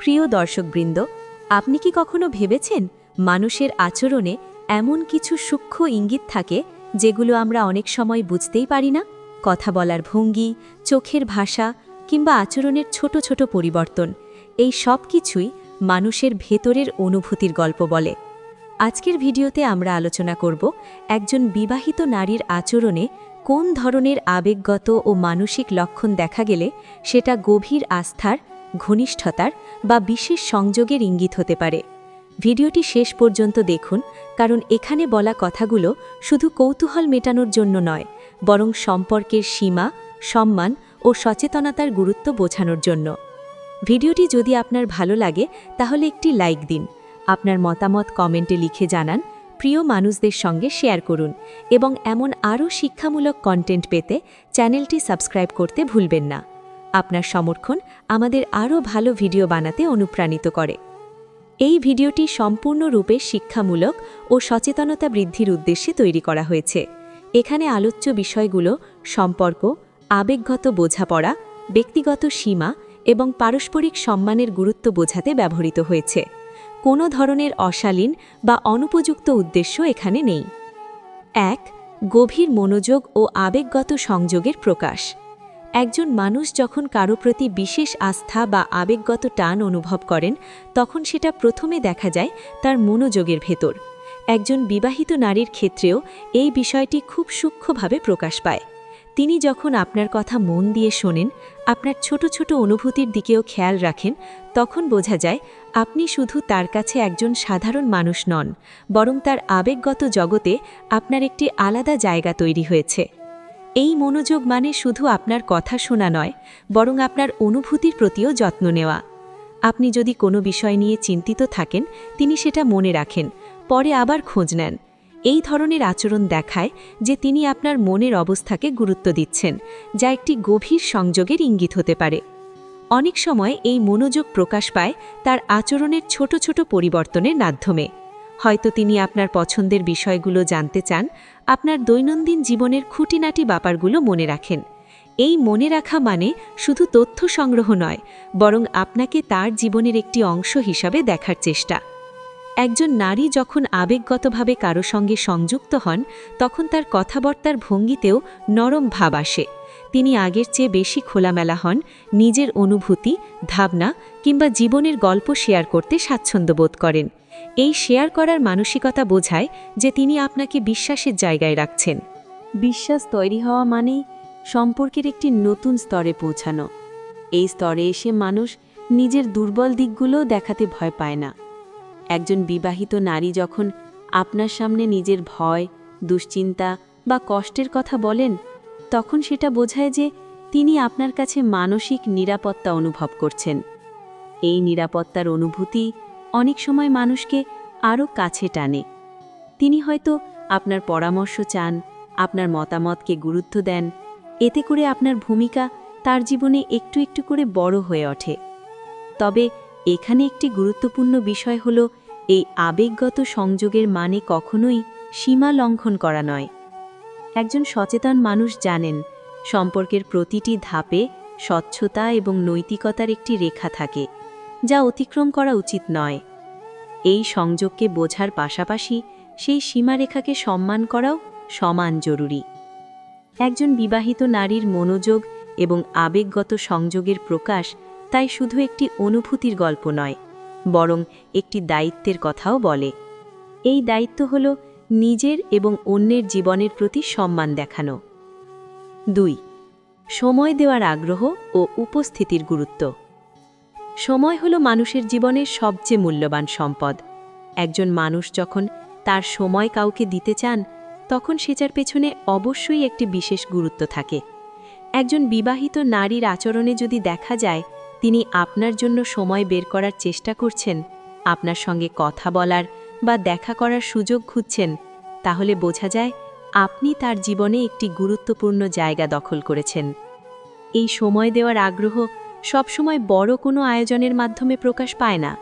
প্রিয় দর্শকবৃন্দ, আপনি কি কখনো ভেবেছেন মানুষের আচরণে এমন কিছু সূক্ষ্ম ইঙ্গিত থাকে যেগুলো আমরা অনেক সময় বুঝতেই পারি না? কথা বলার ভঙ্গি, চোখের ভাষা কিংবা আচরণের ছোট ছোট পরিবর্তন, এই সব কিছুই মানুষের ভেতরের অনুভূতির গল্প বলে। আজকের ভিডিওতে আমরা আলোচনা করব একজন বিবাহিত নারীর আচরণে কোন ধরনের আবেগগত ও মানসিক লক্ষণ দেখা গেলে সেটা গভীর আস্থার ঘনিষ্ঠতার বা বিশেষ সংযোগের ইঙ্গিত হতে পারে। ভিডিওটি শেষ পর্যন্ত দেখুন, কারণ এখানে বলা কথাগুলো শুধু কৌতূহল মেটানোর জন্য নয়, বরং সম্পর্কের সীমা, সম্মান ও সচেতনতার গুরুত্ব বোঝানোর জন্য। ভিডিওটি যদি আপনার ভালো লাগে, তাহলে একটি লাইক দিন। আপনার মতামত কমেন্টে লিখে জানান, প্রিয় মানুষদের সঙ্গে শেয়ার করুন এবং এমন আরও শিক্ষামূলক কন্টেন্ট পেতে চ্যানেলটি সাবস্ক্রাইব করতে ভুলবেন না। আপনার সমর্থন আমাদের আরও ভালো ভিডিও বানাতে অনুপ্রাণিত করে। এই ভিডিওটি সম্পূর্ণরূপে শিক্ষামূলক ও সচেতনতা বৃদ্ধির উদ্দেশ্যে তৈরি করা হয়েছে। এখানে আলোচ্য বিষয়গুলো সম্পর্ক, আবেগগত বোঝাপড়া, ব্যক্তিগত সীমা এবং পারস্পরিক সম্মানের গুরুত্ব বোঝাতে ব্যবহৃত হয়েছে। কোনো ধরনের অশালীন বা অনুপযুক্ত উদ্দেশ্য এখানে নেই। এক, গভীর মনোযোগ ও আবেগগত সংযোগের প্রকাশ। একজন মানুষ যখন কারও প্রতি বিশেষ আস্থা বা আবেগগত টান অনুভব করেন, তখন সেটা প্রথমে দেখা যায় তার মনোযোগের ভেতর। একজন বিবাহিত নারীর ক্ষেত্রেও এই বিষয়টি খুব সূক্ষ্মভাবে প্রকাশ পায়। তিনি যখন আপনার কথা মন দিয়ে শোনেন, আপনার ছোট ছোট অনুভূতির দিকেও খেয়াল রাখেন, তখন বোঝা যায় আপনি শুধু তার কাছে একজন সাধারণ মানুষ নন, বরং তার আবেগগত জগতে আপনার একটি আলাদা জায়গা তৈরি হয়েছে। এই মনোযোগ মানে শুধু আপনার কথা শোনা নয়, বরং আপনার অনুভূতির প্রতিও যত্ন নেওয়া। আপনি যদি কোনো বিষয় নিয়ে চিন্তিত থাকেন, তিনি সেটা মনে রাখেন, পরে আবার খোঁজ নেন। এই ধরনের আচরণ দেখায় যে তিনি আপনার মনের অবস্থাকে গুরুত্ব দিচ্ছেন, যা একটি গভীর সংযোগের ইঙ্গিত হতে পারে। অনেক সময় এই মনোযোগ প্রকাশ পায় তার আচরণের ছোট ছোট পরিবর্তনের মাধ্যমে। হয়তো তিনি আপনার পছন্দের বিষয়গুলো জানতে চান, আপনার দৈনন্দিন জীবনের খুঁটিনাটি ব্যাপারগুলো মনে রাখেন। এই মনে রাখা মানে শুধু তথ্য সংগ্রহ নয়, বরং আপনাকে তার জীবনের একটি অংশ হিসাবে দেখার চেষ্টা। একজন নারী যখন আবেগগতভাবে কারও সঙ্গে সংযুক্ত হন, তখন তার কথাবার্তার ভঙ্গিতেও নরম ভাব আসে। তিনি আগের চেয়ে বেশি খোলামেলা হন, নিজের অনুভূতি, ভাবনা কিংবা জীবনের গল্প শেয়ার করতে স্বাচ্ছন্দ্য বোধ করেন। এই শেয়ার করার মানসিকতা বোঝায় যে তিনি আপনাকে বিশ্বাসের জায়গায় রাখছেন। বিশ্বাস তৈরি হওয়া মানেই সম্পর্কের একটি নতুন স্তরে পৌঁছানো। এই স্তরে এসে মানুষ নিজের দুর্বল দিকগুলোও দেখাতে ভয় পায় না। একজন বিবাহিত নারী যখন আপনার সামনে নিজের ভয়, দুশ্চিন্তা বা কষ্টের কথা বলেন, তখন সেটা বোঝায় যে তিনি আপনার কাছে মানসিক নিরাপত্তা অনুভব করছেন। এই নিরাপত্তার অনুভূতি অনেক সময় মানুষকে আরও কাছে টানে। তিনি হয়তো আপনার পরামর্শ চান, আপনার মতামতকে গুরুত্ব দেন, এতে করে আপনার ভূমিকা তার জীবনে একটু একটু করে বড় হয়ে ওঠে। তবে এখানে একটি গুরুত্বপূর্ণ বিষয় হল, এই আবেগগত সংযোগের মানে কখনোই সীমা লঙ্ঘন করা নয়। একজন সচেতন মানুষ জানেন, সম্পর্কের প্রতিটি ধাপে স্বচ্ছতা এবং নৈতিকতার একটি রেখা থাকে। যা অতিক্রম করা উচিত নয়। এই সংযোগকে বোঝার পাশাপাশি সেই সীমারেখাকে সম্মান করাও সমান জরুরি। একজন বিবাহিত নারীর মনোযোগ এবং আবেগগত সংযোগের প্রকাশ তাই শুধু একটি অনুভূতির গল্প নয়, বরং একটি দায়িত্বের কথাও বলে। এই দায়িত্ব হল নিজের এবং অন্যের জীবনের প্রতি সম্মান দেখানো। দুই, সময় দেওয়ার আগ্রহ ও উপস্থিতির গুরুত্ব। সময় হলো মানুষের জীবনের সবচেয়ে মূল্যবান সম্পদ। একজন মানুষ যখন তার সময় কাউকে দিতে চান, তখন সেটার পেছনে অবশ্যই একটি বিশেষ গুরুত্ব থাকে। একজন বিবাহিত নারীর আচরণে যদি দেখা যায়, তিনি আপনার জন্য সময় বের করার চেষ্টা করছেন, আপনার সঙ্গে কথা বলার বা দেখা করার সুযোগ খুঁজছেন, তাহলে বোঝা যায় আপনি তার জীবনে একটি গুরুত্বপূর্ণ জায়গা দখল করেছেন। এই সময় দেওয়ার আগ্রহ সবসময় বড় কোনো আয়োজনের মাধ্যমে প্রকাশ পায় না।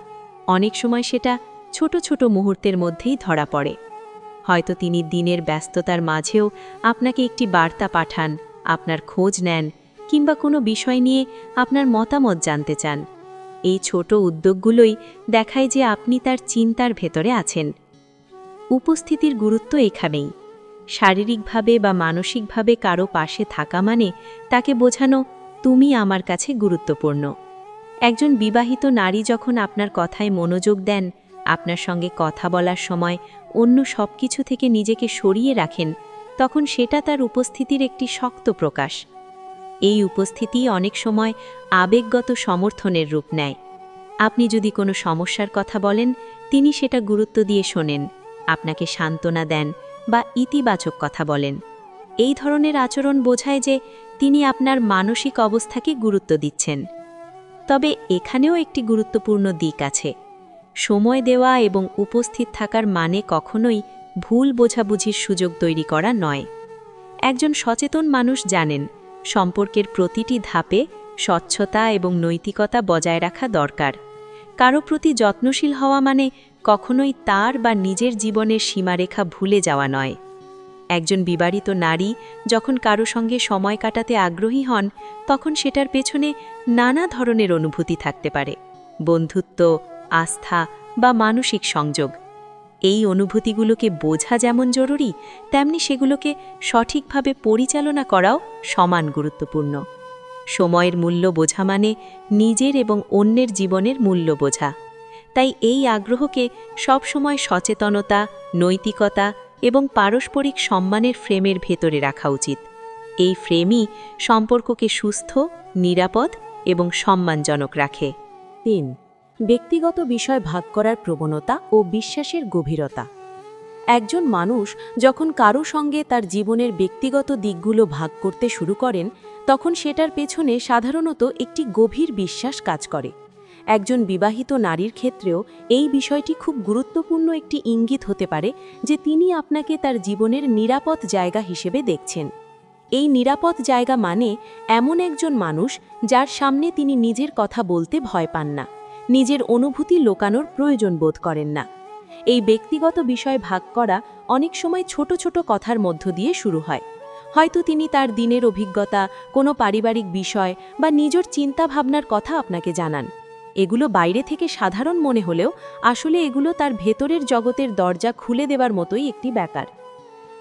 অনেক সময় সেটা ছোট ছোট মুহূর্তের মধ্যেই ধরা পড়ে। হয়তো তিনি দিনের ব্যস্ততার মাঝেও আপনাকে একটি বার্তা পাঠান, আপনার খোঁজ নেন, কিংবা কোনো বিষয় নিয়ে আপনার মতামত জানতে চান। এই ছোট উদ্যোগগুলোই দেখায় যে আপনি তার চিন্তার ভেতরে আছেন। উপস্থিতির গুরুত্ব এখানেই। শারীরিকভাবে বা মানসিকভাবে কারও পাশে থাকা মানে তাকে বোঝানো তুমি আমার কাছে গুরুত্বপূর্ণ। একজন বিবাহিত নারী যখন আপনার কথায় মনোযোগ দেন, আপনার সঙ্গে কথা বলার সময় অন্য সব কিছু থেকে নিজেকে সরিয়ে রাখেন, তখন সেটা তার উপস্থিতির একটি শক্ত প্রকাশ। এই উপস্থিতি অনেক সময় আবেগগত সমর্থনের রূপ নেয়। আপনি যদি কোনো সমস্যার কথা বলেন, তিনি সেটা গুরুত্ব দিয়ে শোনেন, আপনাকে সান্ত্বনা দেন বা ইতিবাচক কথা বলেন। এই ধরনের আচরণ বোঝায় যে তিনি আপনার মানসিক অবস্থাকে গুরুত্ব দিচ্ছেন। তবে এখানেও একটি গুরুত্বপূর্ণ দিক আছে। সময় দেওয়া এবং উপস্থিত থাকার মানে কখনোই ভুল বোঝাবুঝির সুযোগ তৈরি করা নয়। একজন সচেতন মানুষ জানেন, সম্পর্কের প্রতিটি ধাপে স্বচ্ছতা এবং নৈতিকতা বজায় রাখা দরকার। কারও প্রতি যত্নশীল হওয়া মানে কখনোই তার বা নিজের জীবনের সীমারেখা ভুলে যাওয়া নয়। একজন বিবাহিত নারী যখন কারও সঙ্গে সময় কাটাতে আগ্রহী হন, তখন সেটার পেছনে নানা ধরনের অনুভূতি থাকতে পারে, বন্ধুত্ব, আস্থা বা মানসিক সংযোগ। এই অনুভূতিগুলোকে বোঝা যেমন জরুরি, তেমনি সেগুলোকে সঠিকভাবে পরিচালনা করাও সমান গুরুত্বপূর্ণ। সময়ের মূল্য বোঝা মানে নিজের এবং অন্যের জীবনের মূল্য বোঝা। তাই এই আগ্রহকে সবসময় সচেতনতা, নৈতিকতা এবং পারস্পরিক সম্মানের ফ্রেমের ভেতরে রাখা উচিত। এই ফ্রেমই সম্পর্ককে সুস্থ, নিরাপদ এবং সম্মানজনক রাখে। তিন, ব্যক্তিগত বিষয় ভাগ করার প্রবণতা ও বিশ্বাসের গভীরতা। একজন মানুষ যখন কারও সঙ্গে তার জীবনের ব্যক্তিগত দিকগুলো ভাগ করতে শুরু করেন, তখন সেটার পেছনে সাধারণত একটি গভীর বিশ্বাস কাজ করে। একজন বিবাহিত নারীর ক্ষেত্রেও এই বিষয়টি খুব গুরুত্বপূর্ণ একটি ইঙ্গিত হতে পারে যে তিনি আপনাকে তার জীবনের নিরাপদ জায়গা হিসেবে দেখছেন। এই নিরাপদ জায়গা মানে এমন একজন মানুষ যার সামনে তিনি নিজের কথা বলতে ভয় পান না, নিজের অনুভূতি লোকানোর প্রয়োজন বোধ করেন না। এই ব্যক্তিগত বিষয় ভাগ করা অনেক সময় ছোট ছোট কথার মধ্য দিয়ে শুরু হয়। হয়তো তিনি তার দিনের অভিজ্ঞতা, কোনো পারিবারিক বিষয় বা নিজের চিন্তাভাবনার কথা আপনাকে জানান। এগুলো বাইরে থেকে সাধারণ মনে হলেও আসলে এগুলো তার ভেতরের জগতের দরজা খুলে দেওয়ার মতোই একটি ব্যাপার।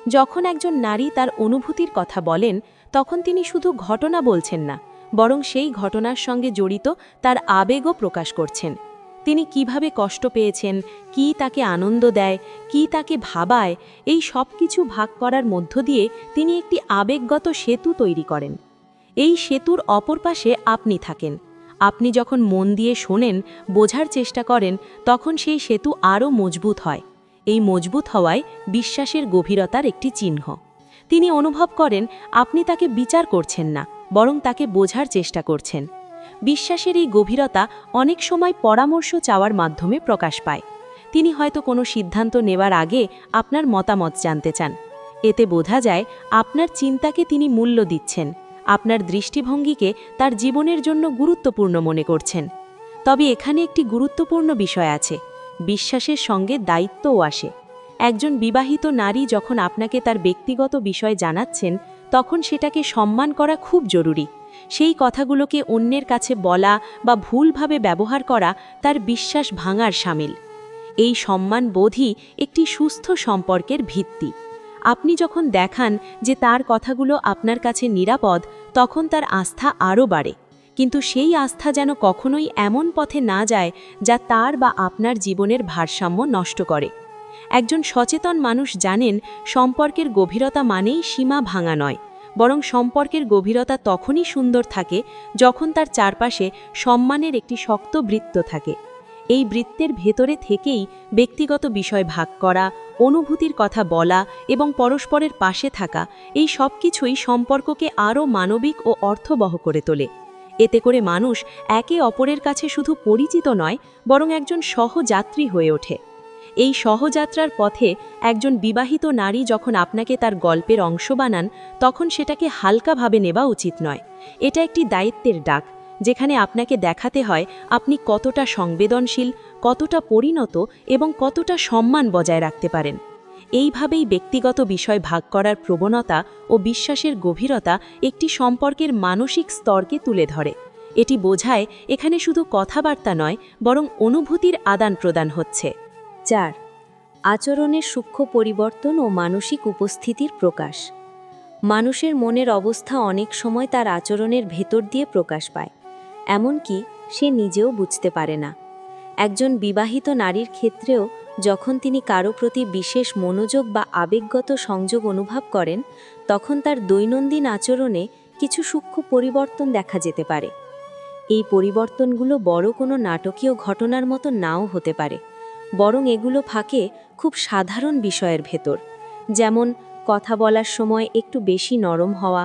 যখন একজন নারী তার অনুভূতির কথা বলেন, তখন তিনি শুধু ঘটনা বলছেন না, বরং সেই ঘটনার সঙ্গে জড়িত তার আবেগও প্রকাশ করছেন। তিনি কীভাবে কষ্ট পেয়েছেন, কি তাকে আনন্দ দেয়, কি তাকে ভাবায়, এই সব কিছু ভাগ করার মধ্য দিয়ে তিনি একটি আবেগগত সেতু তৈরি করেন। এই সেতুর অপর পাশে আপনি থাকেন। আপনি যখন মন দিয়ে শোনেন, বোঝার চেষ্টা করেন, তখন সেই সেতু আরও মজবুত হয়। এই মজবুত হওয়ায় বিশ্বাসের গভীরতার একটি চিহ্ন। তিনি অনুভব করেন, আপনি তাকে বিচার করছেন না, বরং তাকে বোঝার চেষ্টা করছেন। বিশ্বাসের এই গভীরতা অনেক সময় পরামর্শ চাওয়ার মাধ্যমে প্রকাশ পায়। তিনি হয়তো কোনো সিদ্ধান্ত নেওয়ার আগে আপনার মতামত জানতে চান। এতে বোঝা যায়, আপনার চিন্তাকে তিনি মূল্য দিচ্ছেন। আপনার দৃষ্টিভঙ্গিকে তার জীবনের জন্য গুরুত্বপূর্ণ মনে করছেন। তবে এখানে একটি গুরুত্বপূর্ণ বিষয় আছে, বিশ্বাসের সঙ্গে দায়িত্বও আসে। একজন বিবাহিত নারী যখন আপনাকে তার ব্যক্তিগত বিষয় জানাচ্ছেন, তখন সেটাকে সম্মান করা খুব জরুরি। সেই কথাগুলোকে অন্যের কাছে বলা বা ভুলভাবে ব্যবহার করা তার বিশ্বাস ভাঙার সামিল। এই সম্মান বোধই একটি সুস্থ সম্পর্কের ভিত্তি। আপনি যখন দেখান যে তার কথাগুলো আপনার কাছে নিরাপদ তখন তার আস্থা আরও বাড়ে। কিন্তু সেই আস্থা যেন কখনোই এমন পথে না যায় যা তার বা আপনার জীবনের ভারসাম্য নষ্ট করে। একজন সচেতন মানুষ জানেন, সম্পর্কের গভীরতা মানেই সীমা ভাঙা নয়, বরং সম্পর্কের গভীরতা তখনই সুন্দর থাকে যখন তার চারপাশে সম্মানের একটি শক্ত বৃত্ত থাকে। এই বৃত্তের ভেতরে থেকেই ব্যক্তিগত বিষয় ভাগ করা অনুভূতির কথা বলা এবং পরস্পরের পাশে থাকা, এই সব কিছুই সম্পর্ককে আরও মানবিক ও অর্থবহ করে তোলে। এতে করে মানুষ একে অপরের কাছে শুধু পরিচিত নয়, বরং একজন সহযাত্রী হয়ে ওঠে। এই সহযাত্রার পথে একজন বিবাহিত নারী যখন আপনাকে তার গল্পের অংশ বানান, তখন সেটাকে হালকাভাবে নেওয়া উচিত নয়। এটা একটি দায়িত্বের ডাক। যেখানে আপনাকে দেখাতে হয় আপনি কতটা সংবেদনশীল, কতটা পরিণত এবং কতটা সম্মান বজায় রাখতে পারেন। এইভাবেই ব্যক্তিগত বিষয় ভাগ করার প্রবণতা ও বিশ্বাসের গভীরতা একটি সম্পর্কের মানসিক স্তরকে তুলে ধরে। এটি বোঝায় এখানে শুধু কথাবার্তা নয়, বরং অনুভূতির আদান প্রদান হচ্ছে। চার, আচরণের সূক্ষ্ম পরিবর্তন ও মানসিক উপস্থিতির প্রকাশ। মানুষের মনের অবস্থা অনেক সময় তার আচরণের ভেতর দিয়ে প্রকাশ পায়। এমনকি সে নিজেও বুঝতে পারে না। একজন বিবাহিত নারীর ক্ষেত্রেও যখন তিনি কারও প্রতি বিশেষ মনোযোগ বা আবেগগত সংযোগ অনুভব করেন, তখন তার দৈনন্দিন আচরণে কিছু সূক্ষ্ম পরিবর্তন দেখা যেতে পারে। এই পরিবর্তনগুলো বড় কোনো নাটকীয় ঘটনার মতো নাও হতে পারে, বরং এগুলো ফাঁকে খুব সাধারণ বিষয়ের ভেতর, যেমন কথা বলার সময় একটু বেশি নরম হওয়া,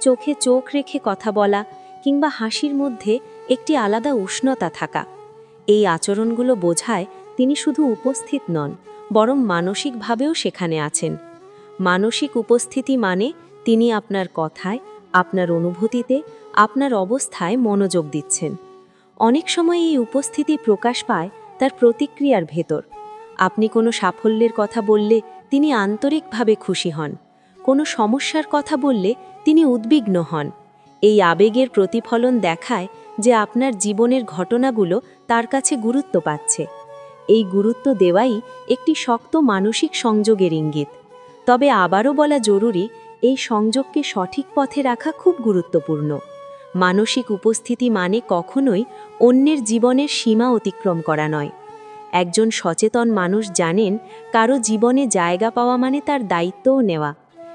চোখে চোখ রেখে কথা বলা কিংবা হাসির মধ্যে একটি আলাদা উষ্ণতা থাকা। এই আচরণগুলো বোঝায় তিনি শুধু উপস্থিত নন, বরং মানসিকভাবেও সেখানে আছেন। মানসিক উপস্থিতি মানে তিনি আপনার কথায়, আপনার অনুভূতিতে, আপনার অবস্থায় মনোযোগ দিচ্ছেন। অনেক সময় এই উপস্থিতি প্রকাশ পায় তার প্রতিক্রিয়ার ভেতর। আপনি কোনো সাফল্যের কথা বললে তিনি আন্তরিকভাবে খুশি হন। কোনো সমস্যার কথা বললে তিনি উদ্বিগ্ন হন। এই আবেগের প্রতিফলন দেখায় যে আপনার জীবনের ঘটনাগুলো তার কাছে গুরুত্ব পাচ্ছে। এই গুরুত্ব দেওয়াই একটি শক্ত মানসিক সংযোগের ইঙ্গিত। তবে আবারও বলা জরুরি, এই সংযোগকে সঠিক পথে রাখা খুব গুরুত্বপূর্ণ। মানসিক উপস্থিতি মানে কখনোই অন্যের জীবনের সীমা অতিক্রম করা নয়। একজন সচেতন মানুষ জানেন কারও জীবনে জায়গা পাওয়া মানে তার দায়িত্বও নেওয়া।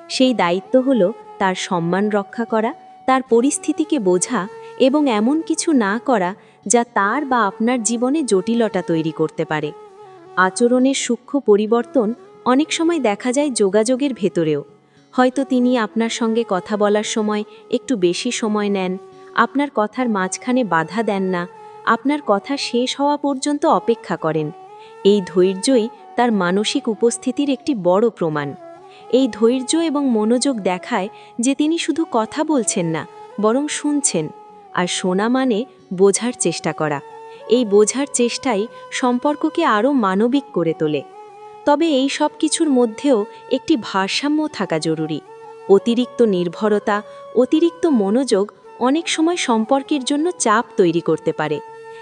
সেই দায়িত্ব হল তার সম্মান রক্ষা করা তার পরিস্থিতিকে বোঝা এবং এমন কিছু না করা যা তার বা আপনার জীবনে জটিলতা তৈরি করতে পারে। আচরণের সূক্ষ্ম পরিবর্তন অনেক সময় দেখা যায় যোগাযোগের ভেতরেও। হয়তো তিনি আপনার সঙ্গে কথা বলার সময় একটু বেশি সময় নেন, আপনার কথার মাঝখানে বাধা দেন না, আপনার কথা শেষ হওয়া পর্যন্ত অপেক্ষা করেন। এই ধৈর্যই তার মানসিক উপস্থিতির একটি বড় প্রমাণ। এই ধৈর্য এবং মনোযোগ দেখায় যে তিনি শুধু কথা বলছেন না, বরং শুনছেন, আর শোনা মানে বোঝার চেষ্টা করা। এই বোঝার চেষ্টাই সম্পর্ককে আরও মানবিক করে তোলে। তবে এই সব কিছুর মধ্যেও একটি ভারসাম্য থাকা জরুরি। অতিরিক্ত নির্ভরতা, অতিরিক্ত মনোযোগ অনেক সময় সম্পর্কের জন্য চাপ তৈরি করতে পারে।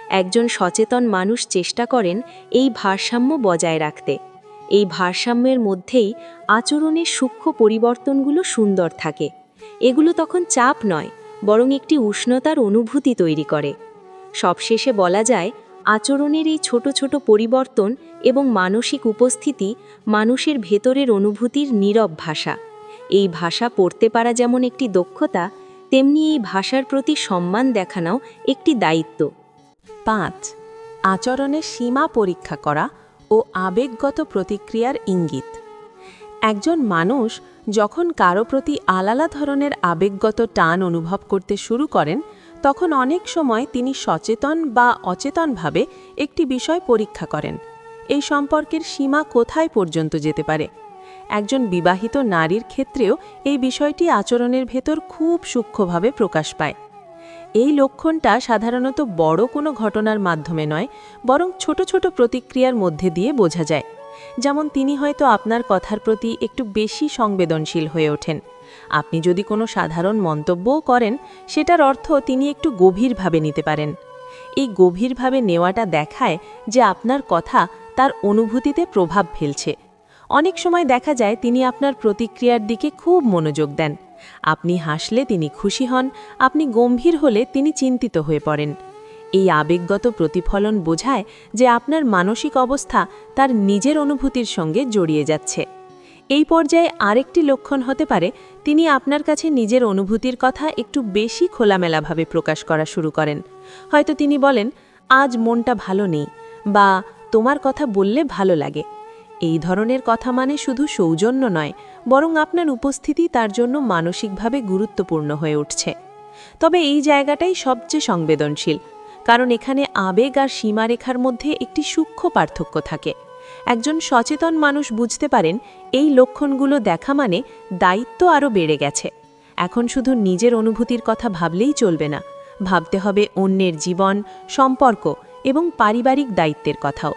একজন সচেতন মানুষ চেষ্টা করেন এই ভারসাম্য বজায় রাখতে। এই ভারসাম্যের মধ্যেই আচরণের সূক্ষ্ম পরিবর্তনগুলো সুন্দর থাকে। এগুলো তখন চাপ নয়, বরং একটি উষ্ণতার অনুভূতি তৈরি করে। সবশেষে বলা যায়, আচরণের এই ছোট ছোট পরিবর্তন এবং মানসিক উপস্থিতি মানুষের ভেতরের অনুভূতির নীরব ভাষা। এই ভাষা পড়তে পারা যেমন একটি দক্ষতা, তেমনি এই ভাষার প্রতি সম্মান দেখানো একটি দায়িত্ব। পাঁচ, আচরণের সীমা পরীক্ষা করা ও আবেগগত প্রতিক্রিয়ার ইঙ্গিত। একজন মানুষ যখন কারও প্রতি আলাদা ধরনের আবেগগত টান অনুভব করতে শুরু করেন, তখন অনেক সময় তিনি সচেতন বা অচেতনভাবে একটি বিষয় পরীক্ষা করেন। এই সম্পর্কের সীমা কোথায় পর্যন্ত যেতে পারে? একজন বিবাহিত নারীর ক্ষেত্রেও এই বিষয়টি আচরণের ভেতর খুব সূক্ষ্মভাবে প্রকাশ পায়। এই লক্ষণটা সাধারণত বড় কোনো ঘটনার মাধ্যমে নয়, বরং ছোট ছোট প্রতিক্রিয়ার মধ্যে দিয়ে বোঝা যায়। যেমন তিনি হয়তো আপনার কথার প্রতি একটু বেশি সংবেদনশীল হয়ে ওঠেন। আপনি যদি কোনো সাধারণ মন্তব্যও করেন, সেটার অর্থ তিনি একটু গভীরভাবে নিতে পারেন। এই গভীরভাবে নেওয়াটা দেখায় যে আপনার কথা তার অনুভূতিতে প্রভাব ফেলছে। অনেক সময় দেখা যায় তিনি আপনার প্রতিক্রিয়ার দিকে খুব মনোযোগ দেন। আপনি হাসলে তিনি খুশি হন, আপনি গম্ভীর হলে তিনি চিন্তিত হয়ে পড়েন। এই আবেগগত প্রতিফলন বোঝায় যে আপনার মানসিক অবস্থা তার নিজের অনুভূতির সঙ্গে জড়িয়ে যাচ্ছে। এই পর্যায়ে আরেকটি লক্ষণ হতে পারে, তিনি আপনার কাছে নিজের অনুভূতির কথা একটু বেশি খোলামেলাভাবে প্রকাশ করা শুরু করেন। হয়তো তিনি বলেন, আজ মনটা ভালো নেই বা তোমার কথা বললে ভালো লাগে। এই ধরনের কথা মানে শুধু সৌজন্য নয়, বরং আপনার উপস্থিতি তার জন্য মানসিকভাবে গুরুত্বপূর্ণ হয়ে উঠছে। তবে এই জায়গাটাই সবচেয়ে সংবেদনশীল, কারণ এখানে আবেগ আর সীমারেখার মধ্যে একটি সূক্ষ্ম পার্থক্য থাকে। একজন সচেতন মানুষ বুঝতে পারেন, এই লক্ষণগুলো দেখা মানে দায়িত্ব আরও বেড়ে গেছে। এখন শুধু নিজের অনুভূতির কথা ভাবলেই চলবে না, ভাবতে হবে অন্যের জীবন, সম্পর্ক এবং পারিবারিক দায়িত্বের কথাও।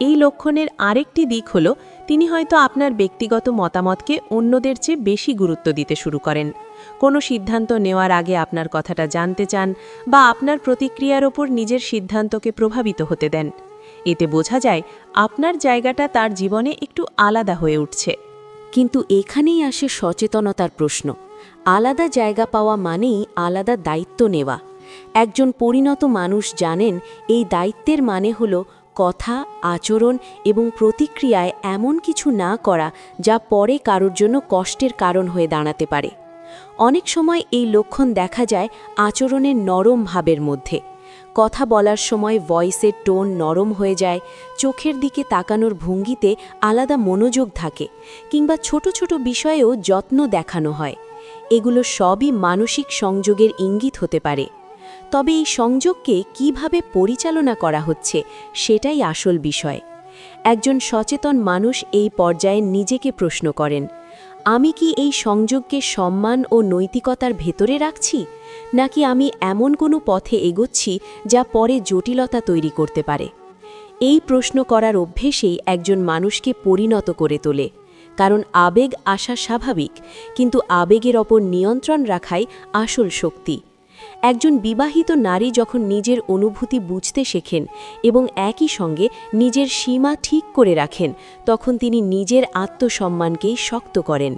এই লক্ষণের আরেকটি দিক হল, তিনি হয়তো আপনার ব্যক্তিগত মতামতকে অন্যদের চেয়ে বেশি গুরুত্ব দিতে শুরু করেন। কোনো সিদ্ধান্ত নেওয়ার আগে আপনার কথাটা জানতে চান বা আপনার প্রতিক্রিয়ার ওপর নিজের সিদ্ধান্তকে প্রভাবিত হতে দেন। এতে বোঝা যায়, আপনার জায়গাটা তার জীবনে একটু আলাদা হয়ে উঠছে। কিন্তু এখানেই আসে সচেতনতার প্রশ্ন। আলাদা জায়গা পাওয়া মানেই আলাদা দায়িত্ব নেওয়া। একজন পরিণত মানুষ জানেন, এই দায়িত্বের মানে হল কথা, আচরণ এবং প্রতিক্রিয়ায় এমন কিছু না করা যা পরে কারোর জন্য কষ্টের কারণ হয়ে দাঁড়াতে পারে। অনেক সময় এই লক্ষণ দেখা যায় আচরণের নরম ভাবের মধ্যে। কথা বলার সময় ভয়েসের টোন নরম হয়ে যায়, চোখের দিকে তাকানোর ভঙ্গিতে আলাদা মনোযোগ থাকে কিংবা ছোট ছোট বিষয়েও যত্ন দেখানো হয়। এগুলো সবই মানসিক সংযোগের ইঙ্গিত হতে পারে। তবে এই সংযোগকে কীভাবে পরিচালনা করা হচ্ছে সেটাই আসল বিষয়। একজন সচেতন মানুষ এই পর্যায়ে নিজেকে প্রশ্ন করেন, আমি কি এই সংযোগকে সম্মান ও নৈতিকতার ভেতরে রাখছি? নাকি আমি এমন কোনো পথে এগোচ্ছি যা পরে জটিলতা তৈরি করতে পারে? এই প্রশ্ন করার অভ্যেসেই একজন মানুষকে পরিণত করে তোলে, কারণ আবেগ আসা স্বাভাবিক, কিন্তু আবেগের ওপর নিয়ন্ত্রণ রাখাই আসল শক্তি। একজন বিবাহিত নারী যখন নিজের অনুভূতি বুঝতে শেখেন এবং একই সঙ্গে নিজের সীমা ঠিক করে রাখেন, তখন তিনি নিজের আত্মসম্মানকেই শক্ত করেন।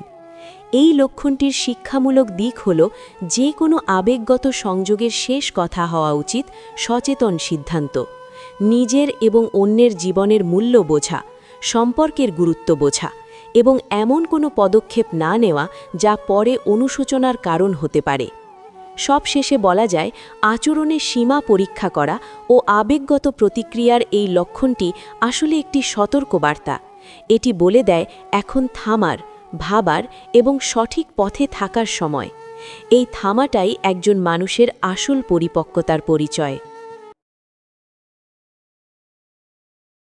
এই লক্ষণটির শিক্ষামূলক দিক হল, যে কোনো আবেগগত সংযোগের শেষ কথা হওয়া উচিত সচেতন সিদ্ধান্ত। নিজের এবং অন্যের জীবনের মূল্য বোঝা, সম্পর্কের গুরুত্ব বোঝা এবং এমন কোনো পদক্ষেপ না নেওয়া যা পরে অনুশোচনার কারণ হতে পারে। সব শেষে বলা যায়, আচরণের সীমা পরীক্ষা করা ও আবেগগত প্রতিক্রিয়ার এই লক্ষণটি আসলে একটি সতর্কবার্তা। এটি বলে দেয়, এখন থামার, ভাবার এবং সঠিক পথে থাকার সময়। এই থামাটাই একজন মানুষের আসল পরিপক্কতার পরিচয়।